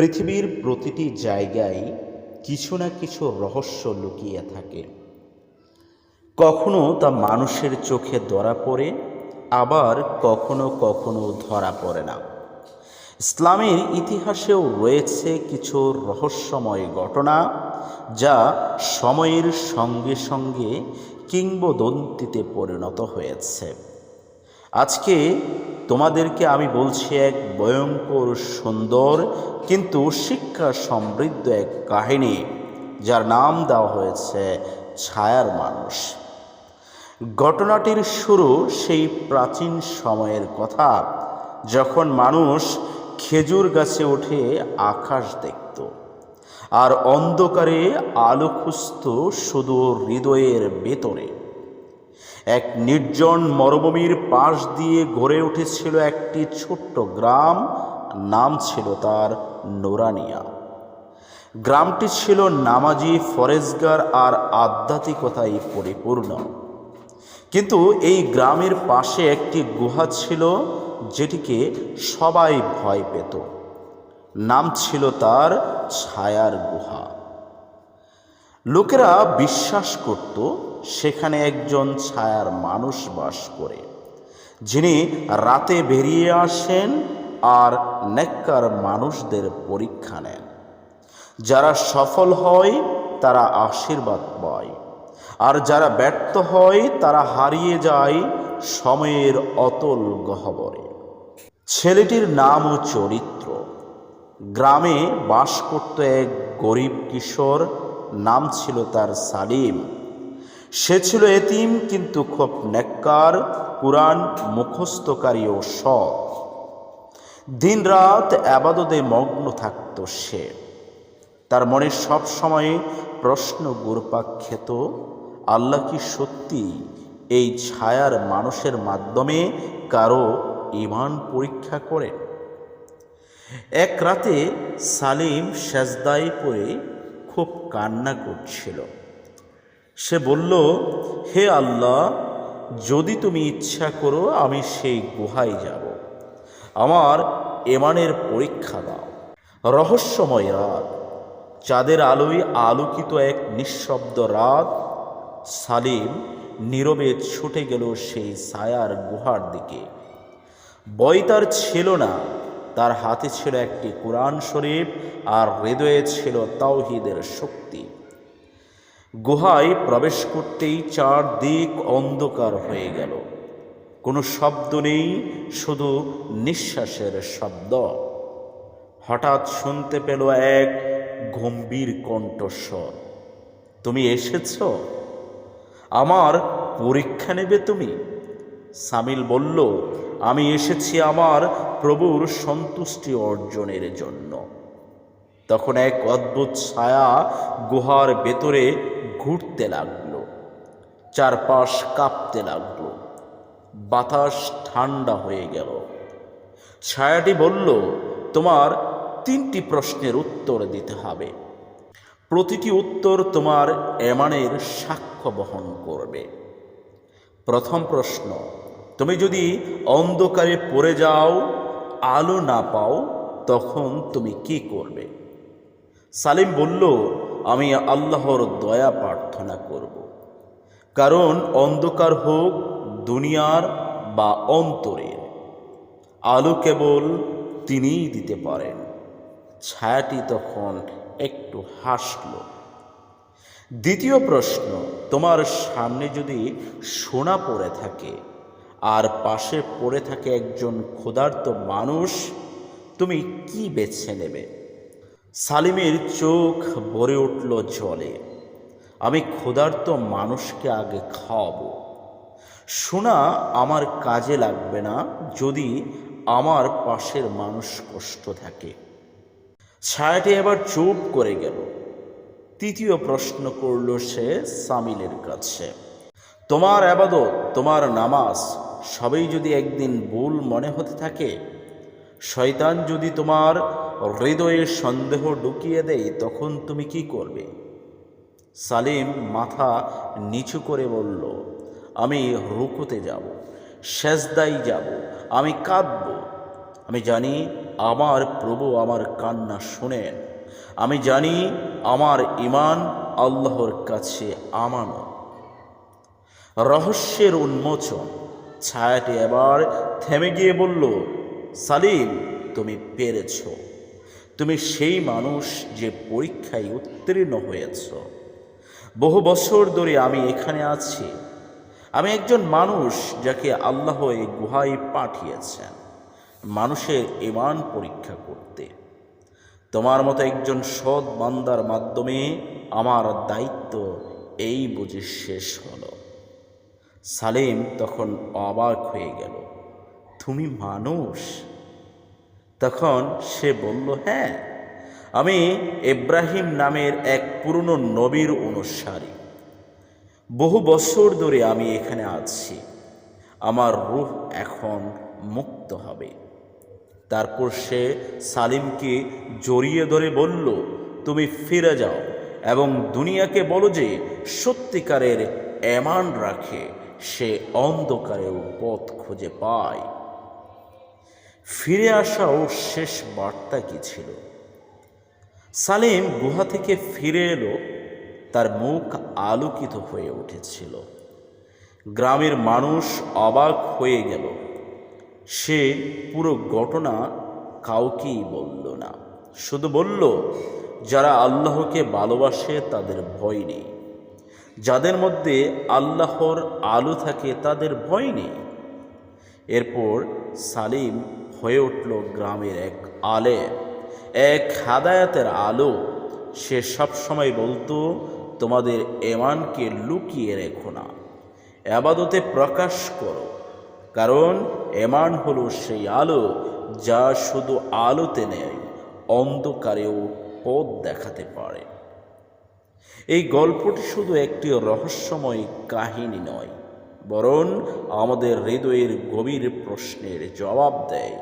পৃথিবীর প্রতিটি জায়গায় কিছু না কিছু রহস্য লুকিয়ে থাকে। কখনো তা মানুষের চোখে ধরা পড়ে, আবার কখনো কখনো ধরা পড়ে না। ইসলামের ইতিহাসেও রয়েছে কিছু রহস্যময় ঘটনা যা সময়ের সঙ্গে সঙ্গে কিংবদন্তিতে পরিণত হয়েছে। আজকে তোমাদেরকে আমি বলছি এক ভয়ঙ্কর সুন্দর, কিন্তু শিক্ষা সমৃদ্ধ এক কাহিনী, যার নাম দেওয়া হয়েছে ছায়ার মানুষ। ঘটনাটির শুরু সেই প্রাচীন সময়ের কথা, যখন মানুষ খেজুর গাছে উঠে আকাশ দেখত, আর অন্ধকারে আলো খুঁজত শুধু হৃদয়ের ভেতরে। এক নির্জন মরুভূমির পাশ দিয়ে গড়ে উঠেছিল একটি ছোট্ট গ্রাম। নাম ছিল তার নোরানিয়া। গ্রামটি ছিল নামাজি, ফরেজগার আর আধ্যাত্মিকতায় পরিপূর্ণ। কিন্তু এই গ্রামের পাশে একটি গুহা ছিল যেটিকে সবাই ভয় পেত। নাম ছিল তার ছায়ার গুহা। লোকেরা বিশ্বাস করত সেখানে একজন ছায়ার মানুষ বাস করে, যিনি রাতে বেরিয়ে আসেন আর নেককার মানুষদের পরীক্ষা নেন। যারা সফল হয়, তারা আশীর্বাদ পায়। আর যারা ব্যর্থ হয়, তারা হারিয়ে যায় সময়ের অতল গহবরে। ছেলেটির নাম ও চরিত্র। গ্রামে বাস করত এক গরিব কিশোর নাম ছিল তার সালিম। সে ছিল এতিম, কিন্তু খুব নেককার, কোরআন মুখস্থকারী ও সৎ। দিন রাত আবাদতে মগ্ন থাকত সে। তার মনে সব সময় প্রশ্ন গুরপাক খেত, আল্লাহ কি সত্যি এই ছায়ার মানুষের মাধ্যমে কারও ইমান পরীক্ষা করে এক রাতে সালিম সেজদায় পড়ে খুব কান্না করছিল। সে বলল, হে আল্লাহ, যদি তুমি ইচ্ছা করো, আমি সেই গুহায় যাব। আমার এমানের পরীক্ষা দাও। রহস্যময় রাত, চাঁদের আলোয় আলোকিত এক নিঃশব্দ রাত। সালিম নীরবে ছুটে গেল সেই ছায়ার গুহার দিকে। বই তার ছিল না। তার হাতে ছিল একটি কোরআন শরীফ আর হৃদয়ে ছিল তাওহিদের শক্তি। গুহায় প্রবেশ করতেই চারদিক অন্ধকার হয়ে গেল। কোনো শব্দ নেই, শুধু নিঃশ্বাসের শব্দ। হঠাৎ শুনতে পেল এক গম্ভীর কণ্ঠস্বর। তুমি এসেছ? আমার পরীক্ষা নেবে তুমি? সামিল বলল আমি এসেছি আমার প্রভুর সন্তুষ্টি অর্জনের জন্য। তখন এক অদ্ভুত ছায়া গুহার ভেতরে ঘুরতে লাগল, চারপাশ কাঁপতে লাগল, বাতাস ঠান্ডা হয়ে গেল। ছায়াটি বলল, তোমার তিনটি প্রশ্নের উত্তর দিতে হবে। প্রতিটি উত্তর তোমার এমানের সাক্ষ্য বহন করবে। প্রথম প্রশ্ন তুমি যদি অন্ধকারে পড়ে যাও, আলো না পাও, তখন তুমি কি করবে? সালিম বলল, আমি আল্লাহর দয়া প্রার্থনা করব। কারণ অন্ধকার হোক, দুনিয়ার বা অন্তরের, আলো কেবল তিনিই দিতে পারেন। ছায়াটি তখন একটু হাসল। দ্বিতীয় প্রশ্ন, তোমার সামনে যদি সোনা পড়ে থাকে আর পাশে পড়ে থাকে একজন ক্ষুধার্ত মানুষ, তুমি কি বেছে নেবে? সালিমের চোখ ভরে উঠল জলে। আমি ক্ষুধার্ত মানুষকে আগে খাওয়াবো। শোনা, আমার কাজে লাগবে না যদি আমার পাশের মানুষ কষ্ট থাকে। ছায়াটি এবার চুপ করে গেল। তৃতীয় প্রশ্ন করল সে সামিলের কাছে। তোমার আবাদত, তোমার নামাজ সবই যদি একদিন ভুল মনে হতে থাকে, শয়তান যদি তোমার হৃদয়ে সন্দেহ ঢুকিয়ে দেয়, তখন তুমি কি করবে? সালিম মাথা নিচু করে বলল, আমি রুকুতে যাব সেজদাই যাব, আমি কাঁদব। আমি জানি আমার প্রভু আমার কান্না শোনেন। আমি জানি আমার ইমান আল্লাহর কাছে আমানো রহস্যের উন্মোচন। ছায়াটি এবার থেমে গিয়ে বলল, সালিম, তুমি পেরেছ। তুমি সেই মানুষ যে পরীক্ষায় উত্তীর্ণ হয়েছ। বহু বছর ধরে আমি এখানে আছি। আমি একজন মানুষ যাকে আল্লাহ এই গুহায় পাঠিয়েছেন। মানুষের ইমান পরীক্ষা করতে। তোমার মতো একজন সৎ বান্দার মাধ্যমে আমার দায়িত্ব এই বুঝে শেষ হলো। সালেম তখন অবাক হয়ে গেল। তুমি মানুষ? তখন সে বলল হ্যাঁ আমি ইব্রাহিম নামের এক পুরনো নবীর অনুসারী। বহু বছর ধরে আমি এখানে আছি। আমার রূহ এখন মুক্ত হবে। তারপর সে সালিমকে জড়িয়ে ধরে বলল, তুমি ফিরে যাও এবং দুনিয়াকে বলো যে সত্যিকারের এমান রাখে। সে অন্ধকারেও পথ খুঁজে পায়। ফিরে আসা ও শেষ বার্তা কি ছিল? সালিম গুহা থেকে ফিরে এলো, তার মুখ আলোকিত হয়ে উঠেছিল। গ্রামের মানুষ অবাক হয়ে গেল। সে পুরো ঘটনা কাউকেই বলল না, শুধু বলল, যারা আল্লাহকে ভালোবাসে তাদের ভয় নেই। যাদের মধ্যে আল্লাহর আলো থাকে তাদের ভয় নেই। এরপর সালিম হয়ে উঠল গ্রামের এক আলে। এক হাদায়াতের আলো। সে সবসময় বলতো, তোমাদের এমানকে লুকিয়ে রেখো না। আবাদতে প্রকাশ করো। কারণ এমান হলো সেই আলো যা শুধু আলোতে নেয় অন্ধকারেও পথ দেখাতে পারে। এই গল্পটি শুধু একটি রহস্যময় কাহিনী নয়, বরং আমাদের হৃদয়ের গভীর প্রশ্নের জবাব দেয়।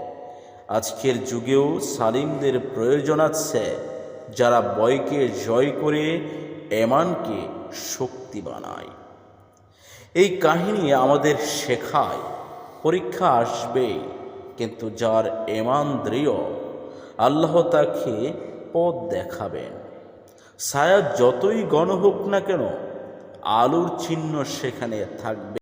আজকের যুগেও সালিমদের প্রয়োজন আছে যারা বয়কে জয় করে এমানকে শক্তি বানায়। এই কাহিনী আমাদের শেখায়, পরীক্ষা আসবে, কিন্তু যার এমান দৃঢ়, আল্লাহ তাকে পথ দেখাবেন। ছায়া যতই গণ হোক না কেন আলোর চিহ্ন সেখানে থাকবে।